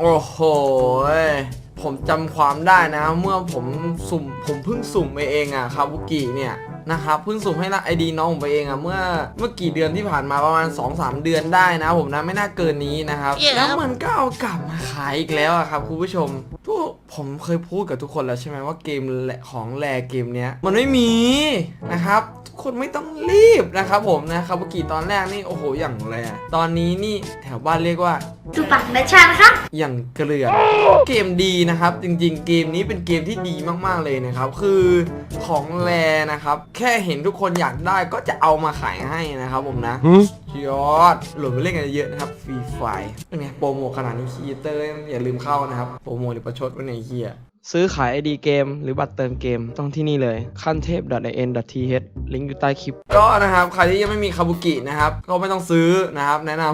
โอ้โหผมจำความได้นะ เมื่อผมสุ่มผมเพิ่งสุ่มไปเองอะคาบุกิเนี่ย นะครับเพิ่งสุ่มให้ละไอดีน้องผมไปเองอะเมื่อเมื่อกี่เดือนที่ผ่านมาประมาณ 2-3 เดือนได้นะ ผมนะไม่น่าเกินนี้นะครับ Yeah. แล้วมันก็เอากลับมาขายอีกแล้วอะครับคุณผู้ชมทุกผมเคยพูดกับทุกคนแล้วใช่ไหมว่าเกมแหละของแรเกมเนี้ยมันไม่มีนะครับทุกคนไม่ต้องรีบนะครับผมนะคาบุกิตอนแรกนี่โอ้โหอย่างแรตอนนี้นี่แถวบ้านเรียกว่าดูปากนัชชานะครับอย่างเกลือนเกมดีนะครับ จริงๆ เกมนี้เป็นเกมที่ดีมากๆเลยนะครับ คือของแรนะครับแค่เห็นทุกคนอยากได้ก็จะเอามาขายให้นะครับผมนะยอดโหลดมาเล่นกันเยอะนะครับฟรีไฟเป็นไงโปรโมทขนาดนี้คีเตอร์อย่าลืมเข้านะครับโปรโมทหรือประชดไว้ในเฮียซื้อขาย ID เกม หรือบัตรเติมเกม ต้องที่นี่เลยขั้นเทพ .in.th ลิงก์อยู่ใต้คลิป ก็นะครับ ใครที่ยังไม่มีคาบุกินะครับ ก็ไม่ต้องซื้อนะครับ แนะน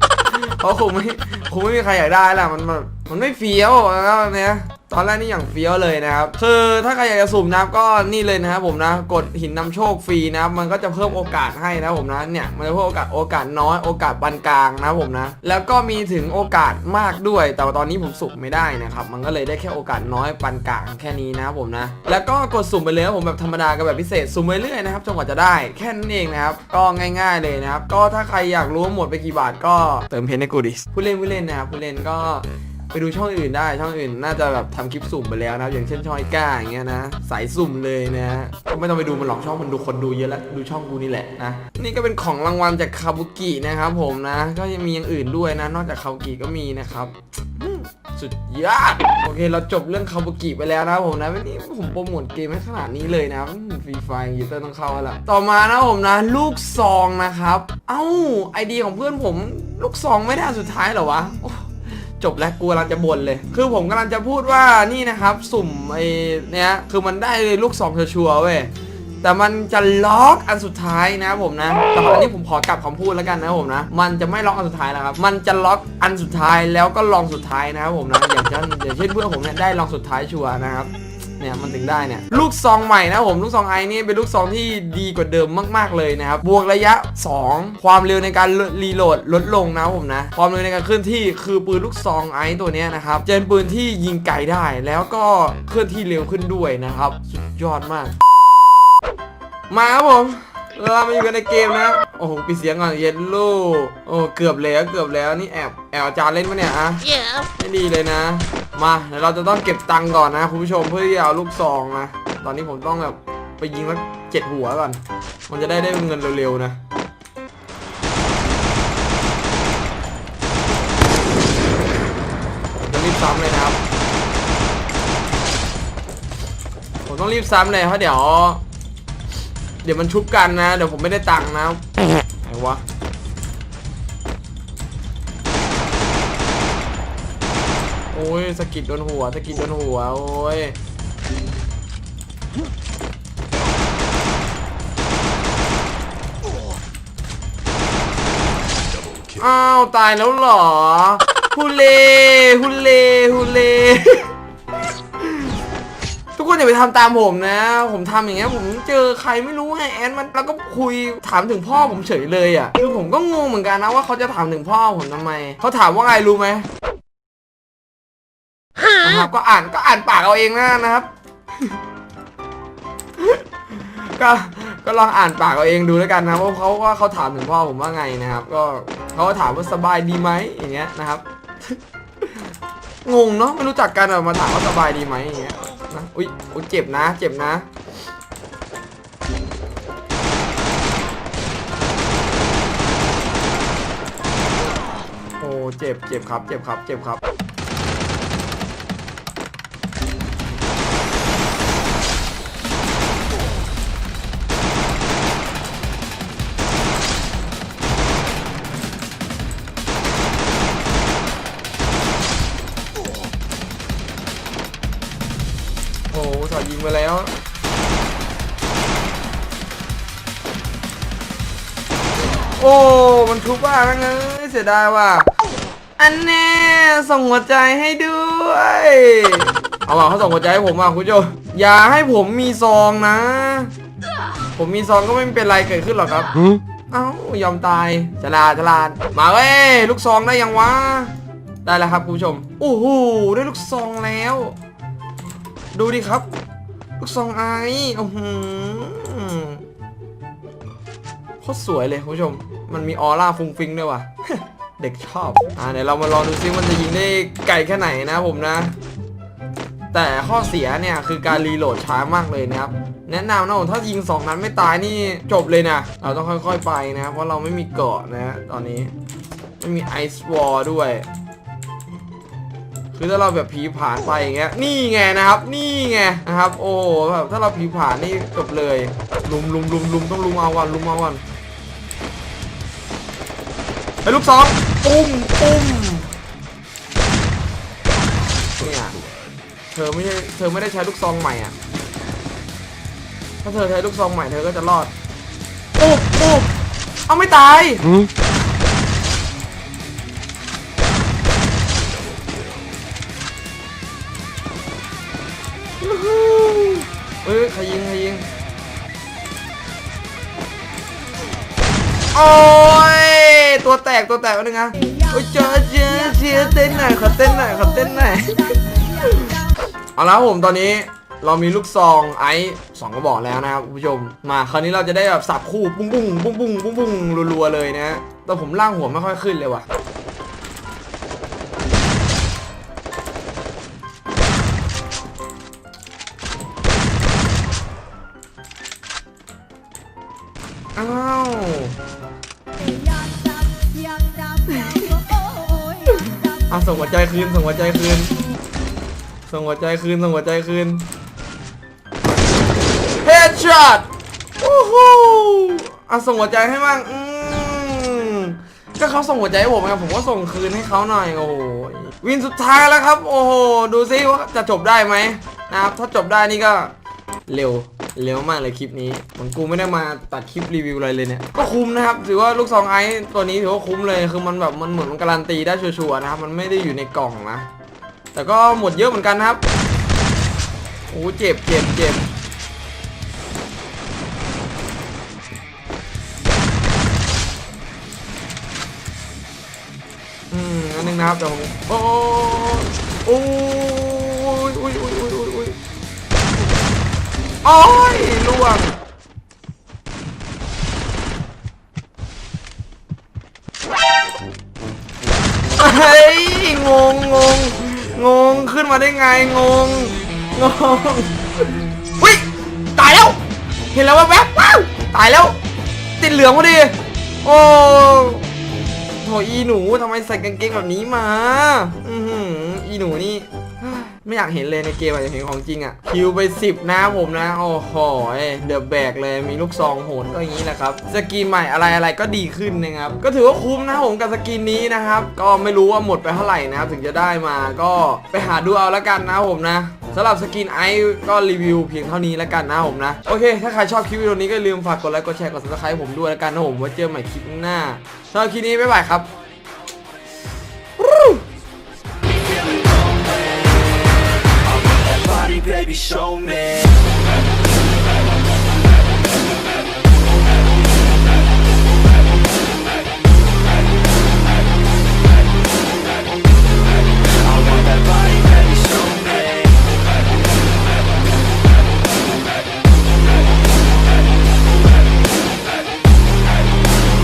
ำเพราะคงไม่คงไม่มีใครอยากได้แหละมันแบบมันไม่เฟี้ยวนะครับอันเนี้ย ตอนแรกนี่อย่างเฟี้ยวเลยนะครับคือถ้าใครอยากจะสุ่มนะครับก็นี่เลยนะครับผมนะ กดหินนำโชคฟรีนะครับมันก็จะเพิ่มโอกาสให้นะครับผมนะเนี่ยมันจะเพิ่มโอกาสโอกาสน้อยโอกาสปานกลางนะครับผมนะ แล้วก็มีถึงโอกาสมากด้วย แต่ว่าตอนนี้ผมสุ่มไม่ได้นะครับมันก็เลยได้แค่โอกาสน้อยปานกลางแค่นี้นะครับผมนะ แล้วก็กดสุ่มไปเลยครับผมแบบธรรมดากับแบบพิเศษสุ่มไปเรื่อยนะครับจนกว่าจะได้แค่นั้นเองนะครับก็ง่าย ๆเลยนะครับก็ถ้าใครอยากรู้หมดไปกี่บาทก็เติมเพนให้กูดิผู้เล่นผู้เล่นนะครับผู้เล่นก็ ไปดูช่องอื่นได้ช่องอื่นน่าจะแบบทำคลิปสุ่มไปแล้วนะอย่างเช่นช่องไอ้ก้าอย่างเงี้ยนะสายสุ่มเลยนะก็ไม่ต้องไปดูมันหรอกช่องมันดูคนดูเยอะแล้วดูช่องกูนี่แหละนะนี่ก็เป็นของรางวัลจากคาบุกินะครับผมนะ ก็ยังมีอย่างอื่นด้วยนะ นอกจากคาบุกิก็มีนะครับสุดยอดโอเคเราจบเรื่องคาบุกิไปแล้วนะผมนะวันนี้ผมโปรโมทเกมให้ขนาดนี้เลยนะฟรีไฟยูเตอร์ต้องเข้าแล้วต่อมานะผมนะ ลูกซองนะครับ เอ้าไอเดียของเพื่อนผม ลูกซองไม่ได้สุดท้ายเหรอวะ จบแล้วกูกำลังจะบ่นเลย คือผมกำลังจะพูดว่านี่นะครับ สุ่มไอ้เนี้ยคือมันได้ลูกสองชัวร์ๆเว้ยแต่มันจะล็อกอันสุดท้ายนะครับผมนะแต่อันนี้ผมขอกลับคำพูดแล้วกันนะครับผมนะ มันจะไม่ล็อกอันสุดท้ายแล้วครับ มันจะล็อกอันสุดท้ายแล้วก็ลองสุดท้ายนะครับผมนะ อย่างเช่นอย่างเช่นเพื่อนผมเนี่ยได้ลองสุดท้ายชัวร์นะครับ เนี่ยมันถึงได้เนี่ยลูกซองใหม่นะผมลูกซองไอนี่เป็นลูกซองที่ดีกว่าเดิมมาก ๆเลยนะครับบวกระยะ 2 ความเร็วในการรีโหลดลดลงนะผมนะความเร็วในการเคลื่อนที่คือปืนลูกซองไอตัวเนี้ยนะครับจะเป็นปืนที่ยิงไกลได้แล้วก็เคลื่อนที่เร็วขึ้นด้วยนะครับสุดยอดมาก มาครับผมเรามาอยู่กันในเกมนะโอ้โหปิดเสียงก่อนเย็นลูโอ้เกือบแล้วเกือบแล้วนี่แอบแอบอาจารย์เล่นปะเนี่ยอะ Yeah. ไม่ดีเลยนะ มาเดี๋ยวเราจะต้องเก็บตังค์ก่อนนะคุณผู้ชมเพื่อที่จะเอาลูกซองนะตอนนี้ผมต้องแบบไปยิงสักเจ็ดหัวก่อน มันจะได้ได้เงินเร็วๆนะจะรีบซ้ำเลยนะครับ ผมต้องรีบซ้ำเลยเพราะเดี๋ยว เดี๋ยวมันชุบกันนะ เดี๋ยวผมไม่ได้ตังค์นะไหนวะ อ้ยสะกิดโดนหัวสะกิดโดนหัวโอ้ยอ้าวตายแล้วเหรอฮุเล่ฮุเล่ฮุเล่ทุกคนอย่าไปทำตามผมนะ ผมทำอย่างเงี้ยผมเจอใครไม่รู้ไงแอนมันแล้วก็คุยถามถึงพ่อผมเฉยเลยอะ คือผมก็งงเหมือนกันนะว่าเขาจะถามถึงพ่อผมทำไม เขาถามว่าไงรู้ไหม นะครับก็อ่านก็อ่านปากเอาเองนะนะครับ ก็ก็ลองอ่านปากเอาเองดูแล้วกันนะว่าเขาว่าเขาถามถึงพ่อผมว่าไงนะครับ ก็เขาถามว่าสบายดีไหมอย่างเงี้ยนะครับ งงเนาะไม่รู้จักกันอมาถามว่าสบายดีไหมอย่างเงี้ยนะอุ้ยอุ๊ยเจ็บนะ เจ็บนะโอ้เจ็บเจ็บครับ เจ็บครับ เจ็บครับ ยิงมาแล้วโอ้ มันทุบว่าแล้วไงเสียดายว่ะ อันแน่ส่งหัวใจให้ด้วย เอาว่ะเขาส่งหัวใจให้ผมว่ะคุณผู้ชมอย่าให้ผมมีซองนะ ผมมีซองก็ไม่เป็นไรเกิดขึ้นหรอกครับ เอ้ายอมตายฉลาดฉลาด มาเว้ย ลูกซองได้ยังวะ ได้แล้วครับคุณผู้ชม โอ้โห ได้ลูกซองแล้ว ดูดิครับ ลูกซองไอโอ้โหโคตรสวยเลยคุณผู้ชม มันมีออร่าฟุ้งฟิ้งด้วยว่ะ เด็กชอบ อ่าเดี๋ยวเรามาลองดูซิมันจะยิงได้ไกลแค่ไหนนะผมนะ แต่ข้อเสียเนี่ยคือการรีโหลดช้ามากเลยนะครับ แนะนำนะผมถ้ายิงสองนัดไม่ตายนี่จบเลยนะ เราต้องค่อยๆไปนะ เพราะเราไม่มีเกาะนะฮะตอนนี้ไม่มีไอซ์วอลด้วย คือถ้าเราแบบผีผลานไปอย่างเงี้ย นี่ไงนะครับ นี่ไงนะครับ โอ้โหแบบถ้าเราผีผลานนี่จบเลย ลุมลุมลุมลุมต้องลุมเอาวันลุมเอาวันไอ้ลูกสองปุ้มปุ้มเนี่ยเธอไม่ใช่เธอไม่ได้ใช้ลูกซองใหม่อะ ถ้าเธอใช้ลูกซองใหม่เธอก็จะรอดปุ๊บปุ๊บเอาไม่ตาย เอ้ยใครยิงใครยิง โอ้ย ตัวแตกตัวแตกวันนึงนะโอ้ยเจอเจอเจอเต้นหน่อยขอเต้นหน่อยขอเต้นหน่อยเอาละผมตอนนี้เรามีลูกซองไอซ์สองกระบอกแล้วนะครับคุณผู้ชม มาคราวนี้เราจะได้แบบสับคู่ ปุ้งปุ้งปุ้งปุ้งปุ้งปุ้งรัวๆเลยนะแต่ผมล่างหัวไม่ค่อยขึ้นเลยว่ะ อะส่งหัวใจคืนส่งหัวใจคืนส่งหัวใจคืนส่งหัวใจคืนเฮดช็อตโอ้โหอะส่งหัวใจให้บ้างอืมก็เขาส่งหัวใจให้ผมไงผมก็ส่งคืนให้เขาหน่อยโอ้โหวินสุดท้ายแล้วครับ โอ้โหดูซิว่าจะจบได้ไหมนะครับถ้าจบได้นี่ก็เร็ว เร็วมากเลยคลิปนี้เหมือนกูไม่ได้มาตัดคลิปรีวิวอะไรเลยเนี่ย ก็คุ้มนะครับ ถือว่าลูกซองไอซ์ตัวนี้ถือว่าคุ้มเลย คือมันแบบมันเหมือนมันการันตีได้ชัวร์ๆนะครับ มันไม่ได้อยู่ในกล่องนะ แต่ก็หมดเยอะเหมือนกันนะครับ โอ้เจ็บเจ็บเจ็บอืมอันนึงนะครับแต่ผมโอ้โอ้ โอ้ยล่วง เฮ้ย งงงงงงขึ้นมาได้ไง งง งงวิตายแล้ว เห็นแล้วว่าแวบว้าว ตายแล้ว ติดเหลืองพอดี โอ้โหอีหนูทำไมใส่กางเกงแบบนี้มา อือหืออีหนูนี่ ไม่อยากเห็นเลยในเกมอะอยากเห็นของจริงอะคิวไป 10 นะผมนะ โอ้โหเดือบแบกเลยมีลูกซองโหนก็อย่างนี้แหละครับ สกินใหม่อะไรอะไรก็ดีขึ้นนะครับ ก็ถือว่าคุ้มนะผมกับสกินนี้นะครับ ก็ไม่รู้ว่าหมดไปเท่าไหร่นะครับถึงจะได้มาก็ไปหาดูเอาแล้วกันนะผมนะสำหรับสกินไอก็รีวิวเพียงเท่านี้แล้วกันนะผมนะ โอเค ถ้าใครชอบคลิปวิดีโอนี้ก็ลืมฝากกดไลค์กดแชร์กดซับสไครต์ผมด้วยแล้วกันนะผมไว้เจอใหม่คลิปหน้าสำหรับคลิปนี้บ๊ายบายครับ baby, show me.